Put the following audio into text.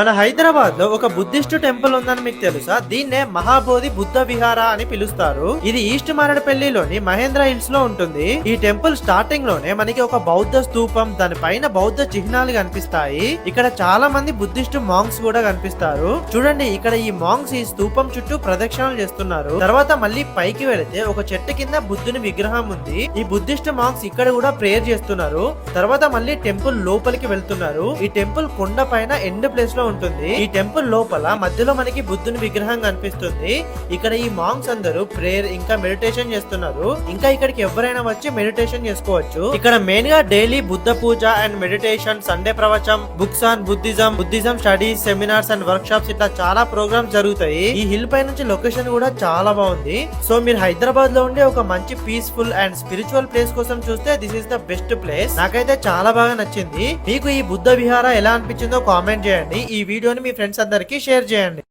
మన హైదరాబాద్లో ఒక బుద్ధిస్ట్ టెంపుల్ ఉందని మీకు తెలుసా? దీన్నే మహాబోధి బుద్ధ విహార అని పిలుస్తారు. ఇది ఈస్ట్ మారడపల్లిలోని మహేంద్ర హిల్స్లో ఉంటుంది. ఈ టెంపుల్ స్టార్టింగ్లోనే మనకి ఒక బౌద్ధ స్తూపం దాని పైన బౌద్ధ చిహ్నాలు కనిపిస్తాయి. ఇక్కడ చాలా మంది బుద్ధిస్ట్ మాంగ్స్ కూడా కనిపిస్తారు. చూడండి ఇక్కడ ఈ మాంగ్స్ ఈ స్తూపం చుట్టూ ప్రదక్షిణలు చేస్తున్నారు. తర్వాత మళ్ళీ పైకి వెళితే ఒక చెట్టు కింద బుద్ధుని విగ్రహం ఉంది. ఈ బుద్ధిస్ట్ మాంగ్స్ ఇక్కడ కూడా ప్రేయర్ చేస్తున్నారు. తర్వాత మళ్ళీ టెంపుల్ లోపలికి వెళ్తున్నారు. ఈ టెంపుల్ కొండ పైన ఎండ్ ప్లేస్లో ఉంటుంది. ఈ టెంపుల్ లోపల మధ్యలో మనకి బుద్ధుని విగ్రహం కనిపిస్తుంది. ఇక్కడ ఈ మాంగ్స్ అందరూ ప్రేయర్ ఇంకా మెడిటేషన్ చేస్తున్నారు. ఇంకా ఇక్కడికి ఎవరైనా వచ్చి మెడిటేషన్ చేసుకోవచ్చు. ఇక్కడ మెయిన్గా daily Buddha puja and meditation Sunday ప్రవచం books on Buddhism Buddhism studies seminars and workshops ఇట్లా చాలా ప్రోగ్రామ్స్ జరుగుతాయి. ఈ హిల్ పై నుంచి లొకేషన్ కూడా చాలా బాగుంది. సో మీరు హైదరాబాద్లో ఉండే ఒక మంచి పీస్ఫుల్ అండ్ స్పిరిచువల్ ప్లేస్ కోసం చూస్తే this is the best place నాకైతే చాలా బాగా నచ్చింది. మీకు ఈ బుద్ధ విహార ఎలా అనిపించిందో కామెంట్ చేయండి. ఈ వీడియోని మీ ఫ్రెండ్స్ అందరికీ షేర్ చేయండి.